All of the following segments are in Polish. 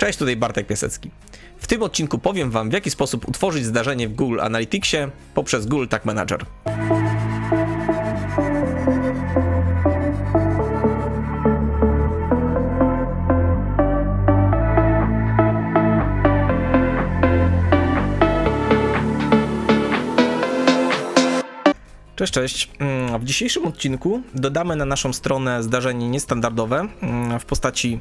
Cześć, tutaj Bartek Piasecki. W tym odcinku powiem Wam, w jaki sposób utworzyć zdarzenie w Google Analyticsie poprzez Google Tag Manager. Cześć, cześć. Mm, W dzisiejszym odcinku dodamy na naszą stronę zdarzenie niestandardowe mm, w postaci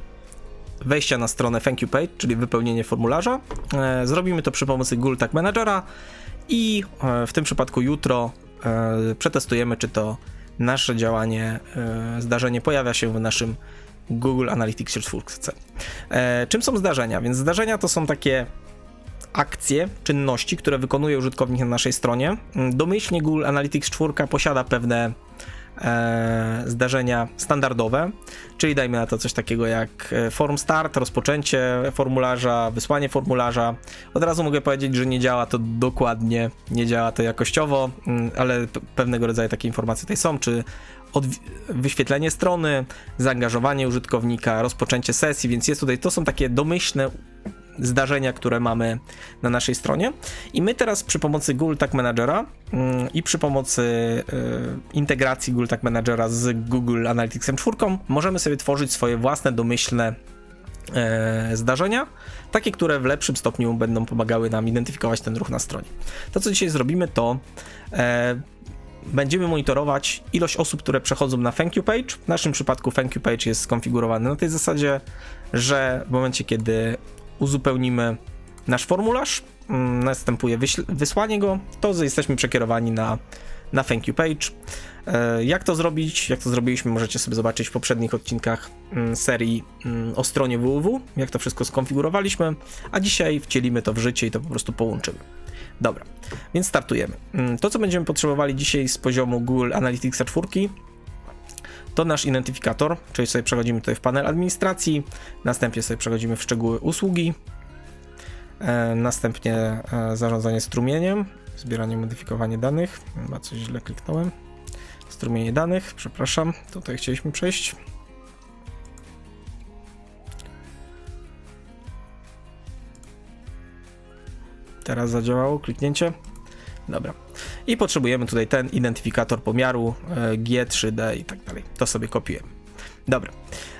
wejścia na stronę thank you page, czyli wypełnienie formularza. E, Zrobimy to przy pomocy Google Tag Managera i e, w tym przypadku jutro e, przetestujemy, czy to nasze działanie, zdarzenie pojawia się w naszym Google Analytics 4. E, Czym są zdarzenia? Więc zdarzenia to są takie akcje, czynności, które wykonuje użytkownik na naszej stronie. Mm, Domyślnie Google Analytics 4 posiada pewne e, zdarzenia standardowe, czyli dajmy na to coś takiego jak e, form start, rozpoczęcie formularza, wysłanie formularza. Od razu mogę powiedzieć, że nie działa to dokładnie, nie działa to jakościowo, mm, ale pewnego rodzaju takie informacje tutaj są, czy od, wyświetlenie strony, zaangażowanie użytkownika, rozpoczęcie sesji, więc jest tutaj, to są takie domyślne zdarzenia, które mamy na naszej stronie. I my teraz przy pomocy Google Tag Managera mm, i przy pomocy y, integracji Google Tag Managera z Google Analyticsem 4 możemy sobie tworzyć swoje własne domyślne e, zdarzenia, takie, które w lepszym stopniu będą pomagały nam identyfikować ten ruch na stronie. To, co dzisiaj zrobimy, to e, będziemy monitorować ilość osób, które przechodzą na thank you page. W naszym przypadku thank you page jest skonfigurowany na tej zasadzie, że w momencie, kiedy uzupełnimy nasz formularz, mm, następuje wysłanie go, to jesteśmy przekierowani na, na thank you page. E, Jak to zrobić? Jak to zrobiliśmy, możecie sobie zobaczyć w poprzednich odcinkach mm, serii mm, o stronie www, jak to wszystko skonfigurowaliśmy, a dzisiaj wcielimy to w życie i to po prostu połączymy. Dobra, więc startujemy. To, co będziemy potrzebowali dzisiaj z poziomu Google Analytics 4, to nasz identyfikator, czyli sobie przechodzimy tutaj w panel administracji, następnie sobie przechodzimy w szczegóły usługi, e, następnie e, zarządzanie strumieniem, zbieranie, modyfikowanie danych, chyba coś źle kliknąłem, strumienie danych, przepraszam, tutaj chcieliśmy przejść. Teraz zadziałało kliknięcie. Dobra. I potrzebujemy tutaj ten identyfikator pomiaru e, G, 3D i tak dalej. To sobie kopiujemy. Dobra.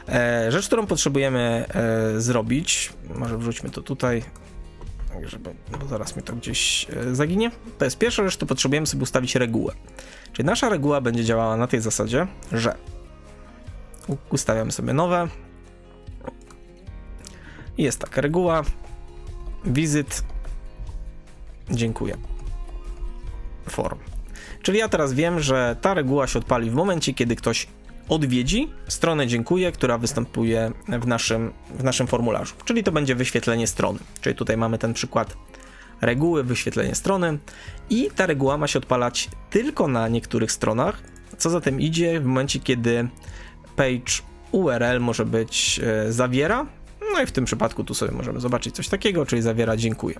E, Rzecz, którą potrzebujemy e, zrobić, może wrzućmy to tutaj, żeby, bo zaraz mi to gdzieś zaginie. To jest pierwsza rzecz, to potrzebujemy sobie ustawić regułę. Czyli nasza reguła będzie działała na tej zasadzie, że ustawiamy sobie nowe. Jest tak, reguła, wizyt, dziękuję form. Czyli ja teraz wiem, że ta reguła się odpali w momencie, kiedy ktoś odwiedzi stronę dziękuję, która występuje w naszym, w naszym formularzu. Czyli to będzie wyświetlenie strony. Czyli tutaj mamy ten przykład reguły, wyświetlenie strony i ta reguła ma się odpalać tylko na niektórych stronach. Co za tym idzie w momencie, kiedy page URL może być e, zawiera. No i w tym przypadku tu sobie możemy zobaczyć coś takiego, czyli zawiera dziękuję.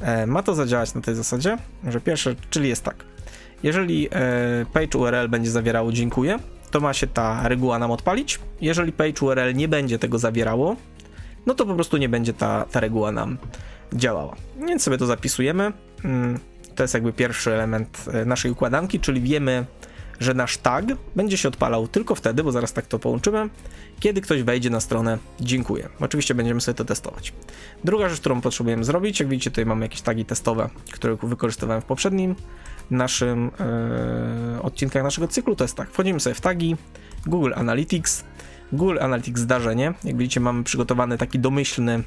E, Ma to zadziałać na tej zasadzie, że pierwsze, czyli jest tak. Jeżeli e, page URL będzie zawierało dziękuję, to ma się ta reguła nam odpalić. Jeżeli page URL nie będzie tego zawierało, no to po prostu nie będzie ta, ta reguła nam działała. Więc sobie to zapisujemy. Mm, To jest jakby pierwszy element e, naszej układanki, czyli wiemy, że nasz tag będzie się odpalał tylko wtedy, bo zaraz tak to połączymy, kiedy ktoś wejdzie na stronę dziękuję. Oczywiście będziemy sobie to testować. Druga rzecz, którą potrzebujemy zrobić, jak widzicie, tutaj mamy jakieś tagi testowe, które wykorzystywałem w poprzednim naszym e, odcinkach naszego cyklu, to jest tak, wchodzimy sobie w tagi, Google Analytics, Google Analytics zdarzenie, jak widzicie mamy przygotowany taki domyślny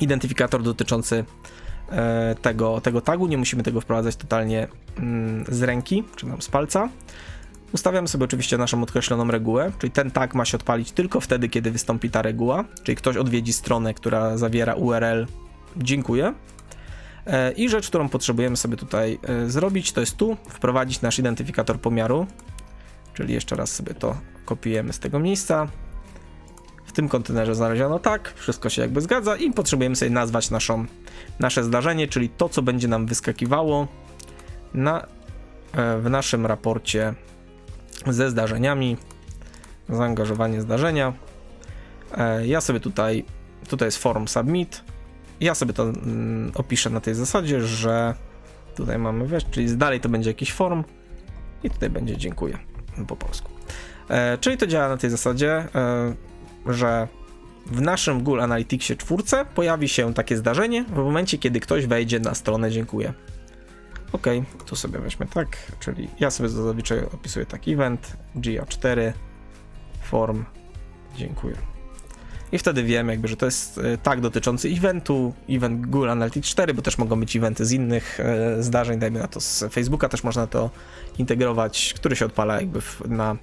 identyfikator dotyczący e, tego, tego tagu, nie musimy tego wprowadzać totalnie mm, z ręki, czy tam z palca. Ustawiamy sobie oczywiście naszą określoną regułę, czyli ten tag ma się odpalić tylko wtedy, kiedy wystąpi ta reguła, czyli ktoś odwiedzi stronę, która zawiera URL dziękuję. E, I rzecz, którą potrzebujemy sobie tutaj e, zrobić, to jest tu wprowadzić nasz identyfikator pomiaru, czyli jeszcze raz sobie to kopiujemy z tego miejsca. W tym kontenerze znaleziono tak, wszystko się jakby zgadza i potrzebujemy sobie nazwać naszą, nasze zdarzenie, czyli to, co będzie nam wyskakiwało na, e, w naszym raporcie ze zdarzeniami, zaangażowanie zdarzenia. E, Ja sobie tutaj tutaj jest form submit. Ja sobie to mm, opiszę na tej zasadzie, że tutaj mamy wiesz, czyli dalej to będzie jakiś form i tutaj będzie dziękuję po polsku. E, czyli to działa na tej zasadzie, e, że w naszym Google Analyticsie czwórce pojawi się takie zdarzenie w momencie, kiedy ktoś wejdzie na stronę dziękuję. Ok, tu sobie weźmy tak, czyli ja sobie zazwyczaj opisuję taki event GA4 form dziękuję. I wtedy wiemy jakby, że to jest e, tak dotyczący eventu, event Google Analytics 4, bo też mogą być eventy z innych e, zdarzeń, dajmy na to z Facebooka też można to integrować, który się odpala jakby na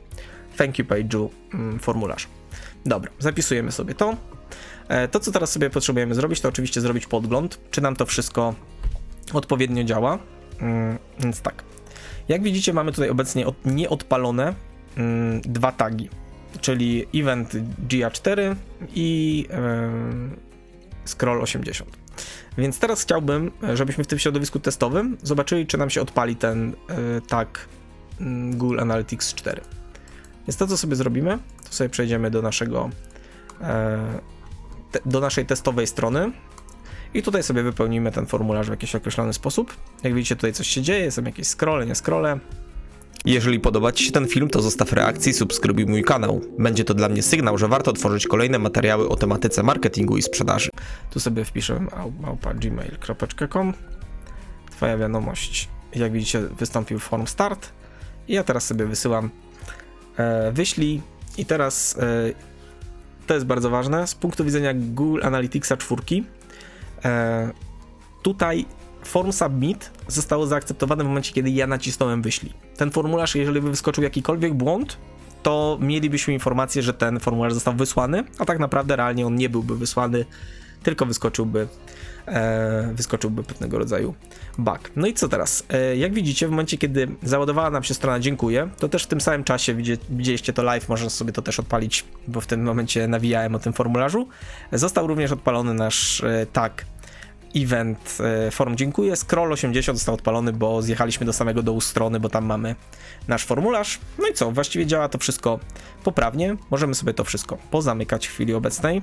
thank you page'u mm, formularz. Dobra, zapisujemy sobie to. E, To, co teraz sobie potrzebujemy zrobić, to oczywiście zrobić podgląd, czy nam to wszystko odpowiednio działa. Mm, Więc tak. Jak widzicie, mamy tutaj obecnie od, nieodpalone mm, dwa tagi, czyli event GA4 i scroll 80. Więc teraz chciałbym, żebyśmy w tym środowisku testowym zobaczyli, czy nam się odpali ten e, tag mm, Google Analytics 4. Więc to, co sobie zrobimy, to sobie przejdziemy do naszego e, do naszej testowej strony i tutaj sobie wypełnimy ten formularz w jakiś określony sposób. Jak widzicie, tutaj coś się dzieje, są jakieś scrolle, nie scrolle. Jeżeli podoba Ci się ten film, to zostaw reakcję i subskrybuj mój kanał. Będzie to dla mnie sygnał, że warto tworzyć kolejne materiały o tematyce marketingu i sprzedaży. Tu sobie wpiszę mał- małpa gmail.com. Twoja wiadomość, jak widzicie, wystąpił form start. I ja teraz sobie wysyłam e, wyślij. I teraz e, to jest bardzo ważne. Z punktu widzenia Google Analyticsa 4, e, tutaj form submit zostało zaakceptowane w momencie, kiedy ja nacisnąłem wyślij. Ten formularz, jeżeli by wyskoczył jakikolwiek błąd, to mielibyśmy informację, że ten formularz został wysłany, a tak naprawdę realnie on nie byłby wysłany, tylko wyskoczyłby, e, wyskoczyłby pewnego rodzaju bug. No i co teraz? E, jak widzicie, w momencie, kiedy załadowała nam się strona dziękuję, to też w tym samym czasie widzie, widzieliście to live, można sobie to też odpalić, bo w tym momencie nawijałem o tym formularzu. Został również odpalony nasz e, tag event e, forum dziękuję. Scroll 80 został odpalony, bo zjechaliśmy do samego dołu strony, bo tam mamy nasz formularz. No i co? Właściwie działa to wszystko poprawnie. Możemy sobie to wszystko pozamykać w chwili obecnej,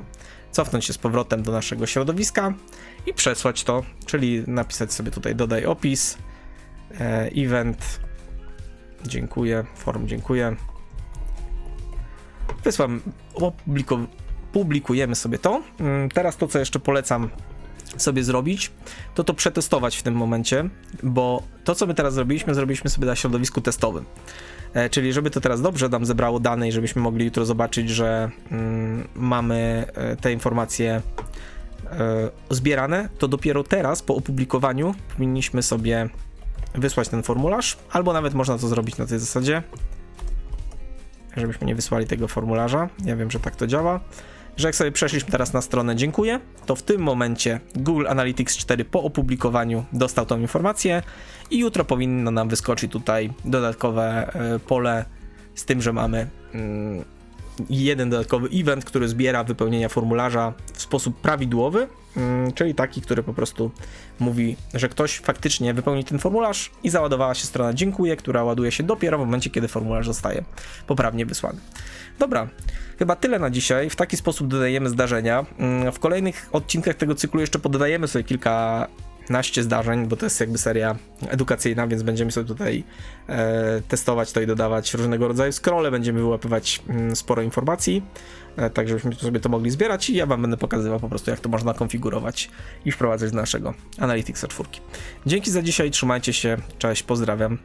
cofnąć się z powrotem do naszego środowiska i przesłać to, czyli napisać sobie tutaj dodaj opis, e, event, dziękuję, forum dziękuję. Wysłam, publikujemy sobie to. Mm, Teraz to, co jeszcze polecam sobie zrobić, to to przetestować w tym momencie, bo to, co my teraz zrobiliśmy, zrobiliśmy sobie na środowisku testowym. E, czyli żeby to teraz dobrze nam zebrało dane i żebyśmy mogli jutro zobaczyć, że mm, mamy e, te informacje e, zbierane, to dopiero teraz po opublikowaniu powinniśmy sobie wysłać ten formularz, albo nawet można to zrobić na tej zasadzie, żebyśmy nie wysłali tego formularza. Ja wiem, że tak to działa że jak sobie przeszliśmy teraz na stronę dziękuję, to w tym momencie Google Analytics 4 po opublikowaniu dostał tą informację i jutro powinno nam wyskoczyć tutaj dodatkowe e, pole z tym, że mamy mm, jeden dodatkowy event, który zbiera wypełnienia formularza w sposób prawidłowy, czyli taki, który po prostu mówi, że ktoś faktycznie wypełni ten formularz i załadowała się strona dziękuję, która ładuje się dopiero w momencie, kiedy formularz zostaje poprawnie wysłany. Dobra, chyba tyle na dzisiaj. W taki sposób dodajemy zdarzenia. Mm, W kolejnych odcinkach tego cyklu jeszcze pododajemy sobie kilkanaście zdarzeń, bo to jest jakby seria edukacyjna, więc będziemy sobie tutaj e, testować to i dodawać różnego rodzaju scrolle, będziemy wyłapywać mm, sporo informacji, e, tak żebyśmy sobie to mogli zbierać i ja wam będę pokazywał po prostu jak to można konfigurować i wprowadzać z naszego Analyticsa 4. Dzięki za dzisiaj, trzymajcie się, cześć, pozdrawiam.